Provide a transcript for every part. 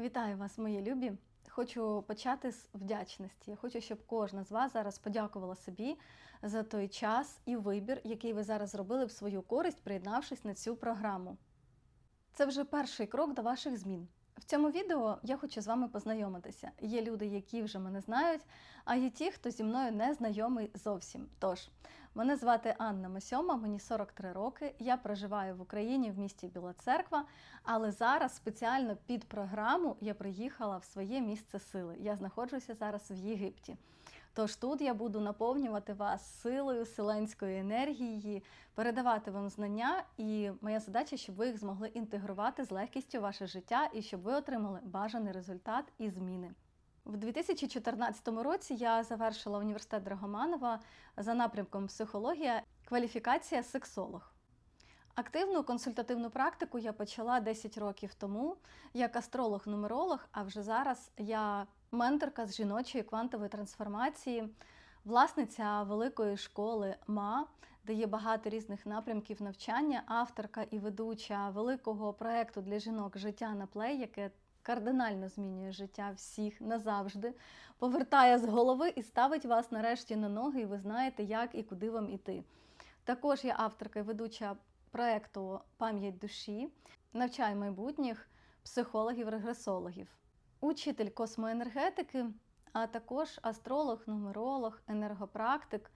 Вітаю вас, мої любі! Хочу почати з вдячності. Я Хочу, щоб кожна з вас зараз подякувала собі за той час і вибір, який ви зараз зробили в свою користь, приєднавшись на цю програму. Це вже перший крок до ваших змін. В цьому відео я хочу з вами познайомитися. Є люди, які вже мене знають, а є ті, хто зі мною не знайомий зовсім. Тож, мене звати Анна Масьома, мені 43 роки. Я проживаю в Україні в місті Біла Церква, але зараз спеціально під програму я приїхала в своє місце сили. Я знаходжуся зараз в Єгипті. Тож тут я буду наповнювати вас силою селенської енергії, передавати вам знання, і моя задача, щоб ви їх змогли інтегрувати з легкістю в ваше життя і щоб ви отримали бажаний результат і зміни. В 2014 році я завершила університет Драгоманова за напрямком психологія, кваліфікація сексолог. Активну консультативну практику я почала 10 років тому як астролог-нумеролог, а вже зараз я менторка з жіночої квантової трансформації, власниця великої школи МА, де є багато різних напрямків навчання, авторка і ведуча великого проекту для жінок Життя на плей, яке кардинально змінює життя всіх назавжди, повертає з голови і ставить вас нарешті на ноги, і ви знаєте, як і куди вам іти. Також я авторка і ведуча проекту Пам'ять душі, навчаю майбутніх психологів-регресологів, учитель космоенергетики, а також астролог, нумеролог, енергопрактик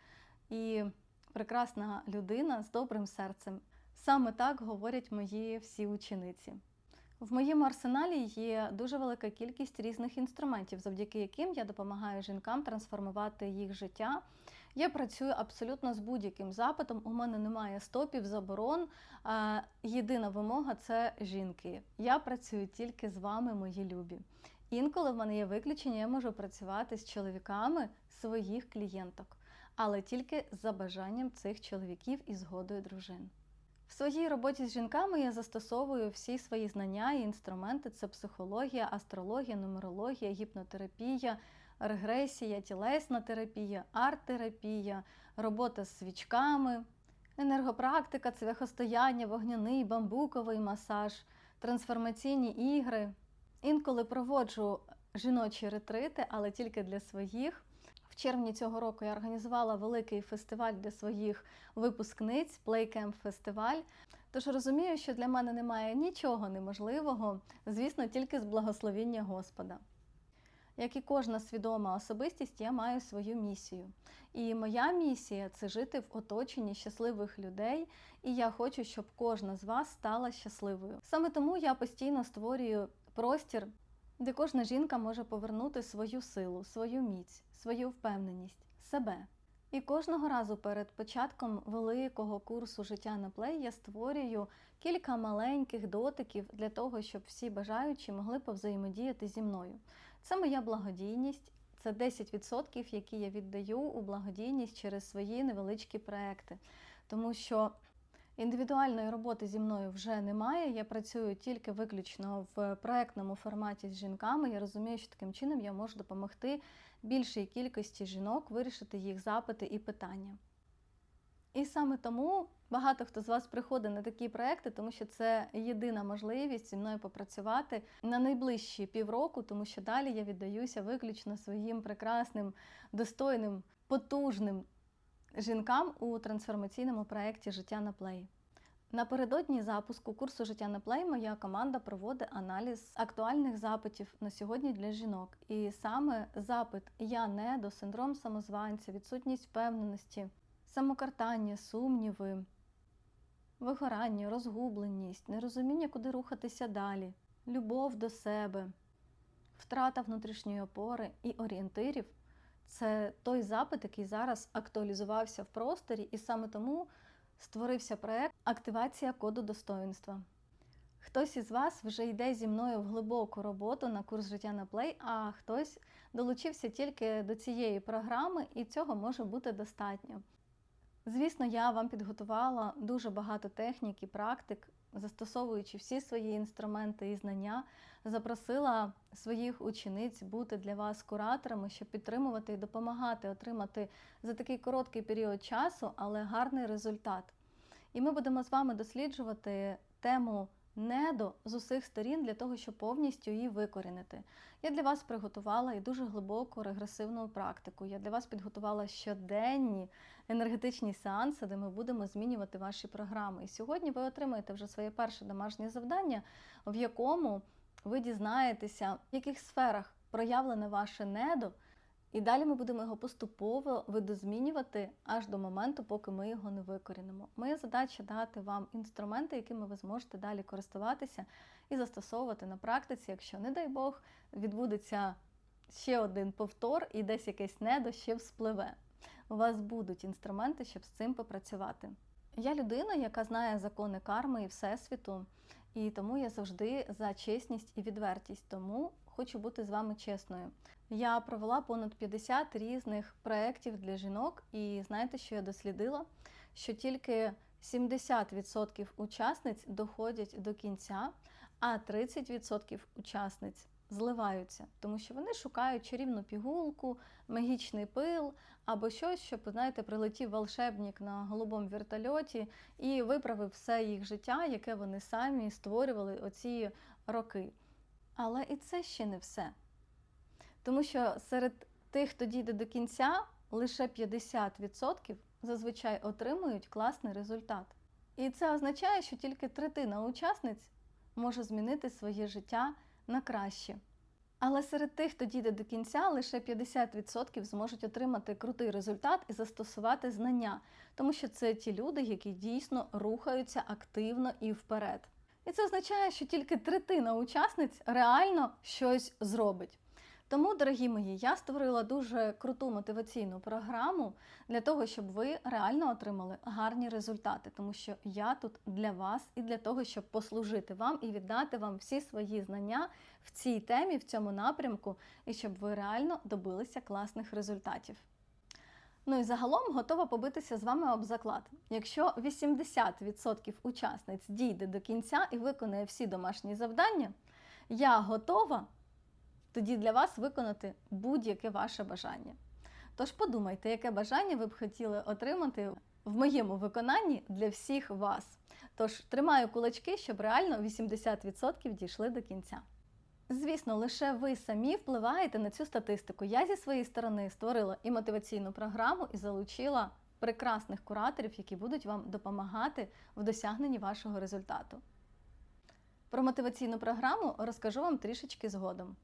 і прекрасна людина з добрим серцем. Саме так говорять мої всі учениці. В моєму арсеналі є дуже велика кількість різних інструментів, завдяки яким я допомагаю жінкам трансформувати їх життя. Я працюю абсолютно з будь-яким запитом. У мене немає стопів, заборон. Єдина вимога це жінки. Я працюю тільки з вами, мої любі. Інколи в мене є виключення, я можу працювати з чоловіками своїх клієнток, але тільки за бажанням цих чоловіків і згодою дружин. В своїй роботі з жінками я застосовую всі свої знання і інструменти: це психологія, астрологія, нумерологія, гіпнотерапія, регресія, тілесна терапія, арт-терапія, робота з свічками, енергопрактика, цвяхостояння, вогняний, бамбуковий масаж, трансформаційні ігри. Інколи проводжу жіночі ретрити, але тільки для своїх. В червні цього року я організувала великий фестиваль для своїх випускниць Playcamp фестиваль. Тож розумію, що для мене немає нічого неможливого, звісно, тільки з благословіння Господа. Як і кожна свідома особистість, я маю свою місію. І моя місія це жити в оточенні щасливих людей, і я хочу, щоб кожна з вас стала щасливою. Саме тому я постійно створюю простір, де кожна жінка може повернути свою силу, свою міць, свою впевненість, себе. І кожного разу перед початком великого курсу життя на плей я створюю кілька маленьких дотиків для того, щоб всі бажаючі могли повзаємодіяти зі мною. Це моя благодійність, це 10%, які я віддаю у благодійність через свої невеличкі проекти. Тому що індивідуальної роботи зі мною вже немає. Я працюю тільки виключно в проектному форматі з жінками. Я розумію, що таким чином я можу допомогти більшій кількості жінок вирішити їх запити і питання. І саме тому багато хто з вас приходить на такі проекти, тому що це єдина можливість зі мною попрацювати на найближчі півроку, тому що далі я віддаюся виключно своїм прекрасним, достойним, потужним жінкам у трансформаційному проєкті Життя на плей. Напередодні запуску курсу Життя на плей моя команда проводить аналіз актуальних запитів на сьогодні для жінок. І саме запит Я не до синдром самозванця, відсутність впевненості, самокартання, сумніви, вигорання, розгубленість, нерозуміння, куди рухатися далі, любов до себе, втрата внутрішньої опори і орієнтирів це той запит, який зараз актуалізувався в просторі, і саме тому створився проект Активація коду достоинства. Хтось із вас вже йде зі мною в глибоку роботу на курс життя на плей, а хтось долучився тільки до цієї програми, і цього може бути достатньо. Звісно, я вам підготувала дуже багато технік і практик, застосовуючи всі свої інструменти і знання, запросила своїх учениць бути для вас кураторами, щоб підтримувати і допомагати отримати за такий короткий період часу, але гарний результат. І ми будемо з вами досліджувати тему недо з усіх сторін для того, щоб повністю її викорінити. Я для вас приготувала і дуже глибоку регресивну практику. Я для вас підготувала щоденні енергетичні сеанси, де ми будемо змінювати ваші програми. І сьогодні ви отримаєте вже своє перше домашнє завдання, в якому ви дізнаєтеся, в яких сферах проявлене ваше недо. І далі ми будемо його поступово видозмінювати аж до моменту, поки ми його не викорінимо. Моя задача дати вам інструменти, якими ви зможете далі користуватися і застосовувати на практиці, якщо, не дай Бог, відбудеться ще один повтор і десь якесь недо ще вспливе. У вас будуть інструменти, щоб з цим попрацювати. Я людина, яка знає закони карми і всесвіту, і тому я завжди за чесність і відвертість. Тому хочу бути з вами чесною. Я провела понад 50 різних проєктів для жінок, і знаєте, що я дослідила? Що тільки 70% учасниць доходять до кінця, а 30% учасниць зливаються, тому що вони шукають чарівну пігулку, магічний пил або щось, щоб, знаєте, прилетів волшебник на голубому вертольоті і виправив все їх життя, яке вони самі створювали оці роки. Але і це ще не все. Тому що серед тих, хто дійде до кінця, лише 50% зазвичай отримують класний результат. І це означає, що тільки третина учасниць може змінити своє життя на краще. Але серед тих, хто дійде до кінця, лише 50% зможуть отримати крутий результат і застосувати знання, тому що це ті люди, які дійсно рухаються активно і вперед. І це означає, що тільки третина учасниць реально щось зробить. Тому, дорогі мої, я створила дуже круту мотиваційну програму для того, щоб ви реально отримали гарні результати, тому що я тут для вас і для того, щоб послужити вам і віддати вам всі свої знання в цій темі, в цьому напрямку, і щоб ви реально добилися класних результатів. Ну і загалом готова побитися з вами об заклад. Якщо 80% учасниць дійде до кінця і виконає всі домашні завдання, я готова тоді для вас виконати будь-яке ваше бажання. Тож подумайте, яке бажання ви б хотіли отримати в моєму виконанні для всіх вас. Тож тримаю кулачки, щоб реально 80% дійшли до кінця. Звісно, лише ви самі впливаєте на цю статистику. Я зі своєї сторони створила і мотиваційну програму, і залучила прекрасних кураторів, які будуть вам допомагати в досягненні вашого результату. Про мотиваційну програму розкажу вам трішечки згодом.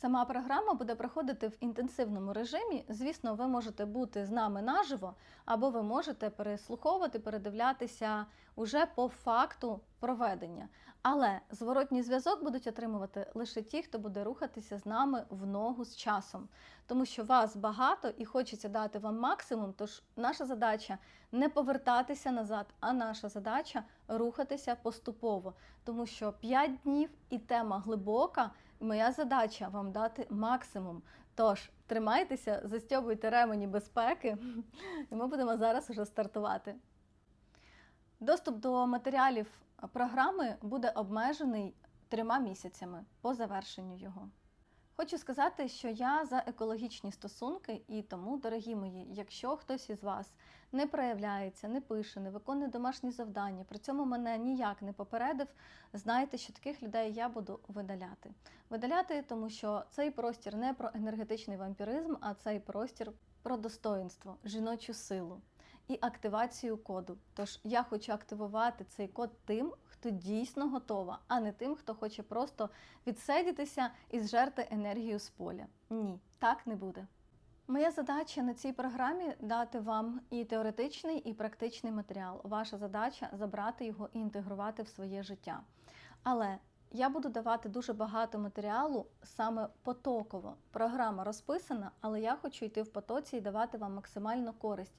Сама програма буде проходити в інтенсивному режимі. Звісно, ви можете бути з нами наживо, або ви можете переслуховувати, передивлятися уже по факту проведення. Але зворотній зв'язок будуть отримувати лише ті, хто буде рухатися з нами в ногу з часом, тому що вас багато і хочеться дати вам максимум. Тож наша задача не повертатися назад, а наша задача рухатися поступово, тому що 5 днів і тема глибока. Моя задача вам дати максимум. Тож тримайтеся, застьобуйте ремені безпеки, і ми будемо зараз уже стартувати. Доступ до матеріалів програми буде обмежений трьома місяцями по завершенню його. Хочу сказати, що я за екологічні стосунки, і тому, дорогі мої, якщо хтось із вас не проявляється, не пише, не виконує домашні завдання, при цьому мене ніяк не попередив, знайте, що таких людей я буду видаляти. Видаляти, тому що цей простір не про енергетичний вампіризм, а цей простір про достоинство, жіночу силу і активацію коду. Тож я хочу активувати цей код тим, хто дійсно готова, а не тим, хто хоче просто відсидітися і зжерти енергію з поля. Ні, так не буде. Моя задача на цій програмі дати вам і теоретичний, і практичний матеріал. Ваша задача забрати його і інтегрувати в своє життя. Але я буду давати дуже багато матеріалу саме потоково. Програма розписана, але я хочу йти в потоці і давати вам максимальну користь.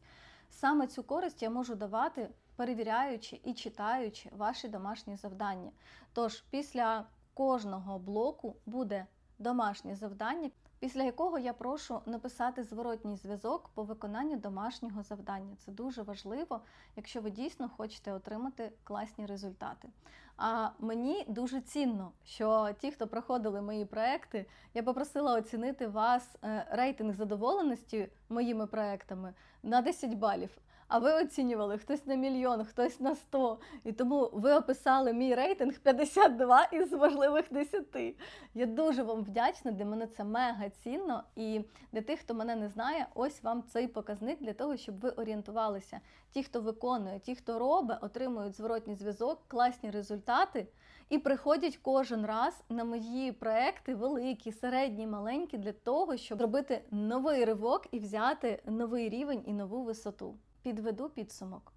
Саме цю користь я можу давати, перевіряючи і читаючи ваші домашні завдання. Тож після кожного блоку буде домашнє завдання, після якого я прошу написати зворотній зв'язок по виконанню домашнього завдання. Це дуже важливо, якщо ви дійсно хочете отримати класні результати. А мені дуже цінно, що ті, хто проходили мої проекти, я попросила оцінити вас е, рейтинг задоволеності моїми проектами на 10 балів. А ви оцінювали хтось на мільйон, хтось на 100. І тому ви описали мій рейтинг 52 із можливих 10. Я дуже вам вдячна. Для мене це мега цінно. І для тих, хто мене не знає, ось вам цей показник для того, щоб ви орієнтувалися. Ті, хто виконує, ті, хто робить, отримують зворотній зв'язок, класні результати. І приходять кожен раз на мої проекти, великі, середні, маленькі, для того, щоб зробити новий ривок і взяти новий рівень і нову висоту. Підведу підсумок.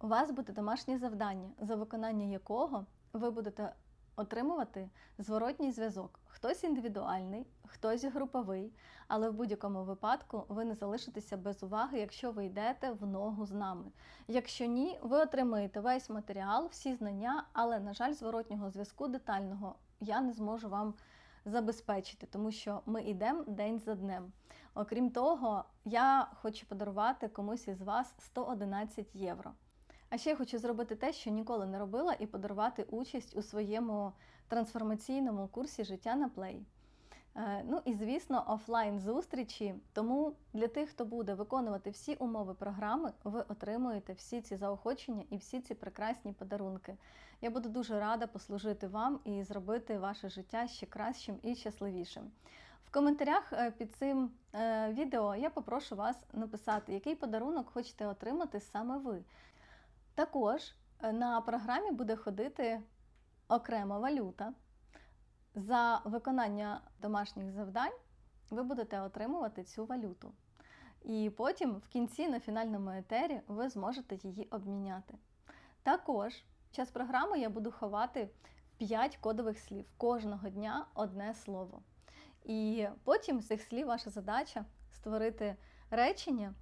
У вас буде домашнє завдання, за виконання якого ви будете отримувати зворотній зв'язок. Хтось індивідуальний, хтось груповий, але в будь-якому випадку ви не залишитеся без уваги, якщо ви йдете в ногу з нами. Якщо ні, ви отримаєте весь матеріал, всі знання, але, на жаль, зворотнього зв'язку детального я не зможу вам забезпечити, тому що ми йдемо день за днем. Окрім того, я хочу подарувати комусь із вас 111 євро. А ще я хочу зробити те, що ніколи не робила, і подарувати участь у своєму трансформаційному курсі життя на плей. Е, Ну і звісно, офлайн зустрічі. Тому для тих, хто буде виконувати всі умови програми, ви отримуєте всі ці заохочення і всі ці прекрасні подарунки. Я буду дуже рада послужити вам і зробити ваше життя ще кращим і щасливішим. Коментарях е, під цим е, відео я попрошу вас написати, який подарунок хочете отримати саме ви. Також е, на програмі буде ходити окрема валюта. За виконання домашніх завдань ви будете отримувати цю валюту. І потім в кінці на фінальному етері ви зможете її обміняти. Також в час програми я буду ховати 5 кодових слів. Кожного дня одне слово. І потім з цих слів ваша задача створити речення.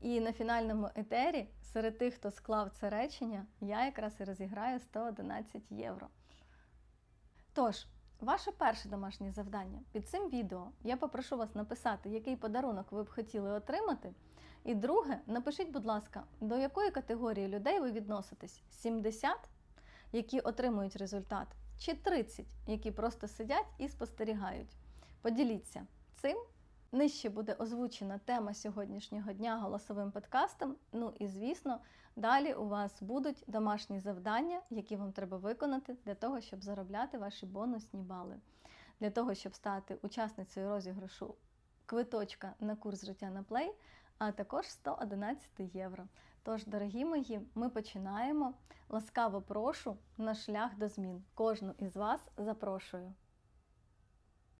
І на фінальному етері серед тих, хто склав це речення, я якраз і розіграю 111 євро. Тож, ваше перше домашнє завдання під цим відео я попрошу вас написати, який подарунок ви б хотіли отримати. І друге, напишіть, будь ласка, до якої категорії людей ви відноситесь: 70, які отримують результат, чи 30, які просто сидять і спостерігають. Поділіться цим. Нижче буде озвучена тема сьогоднішнього дня голосовим подкастом. Ну і звісно, далі у вас будуть домашні завдання, які вам треба виконати для того, щоб заробляти ваші бонусні бали, для того, щоб стати учасницею розіграшу квиточка на курс життя на плей, а також 111 євро. Тож, дорогі мої, ми починаємо. Ласкаво прошу на шлях до змін. Кожну із вас запрошую.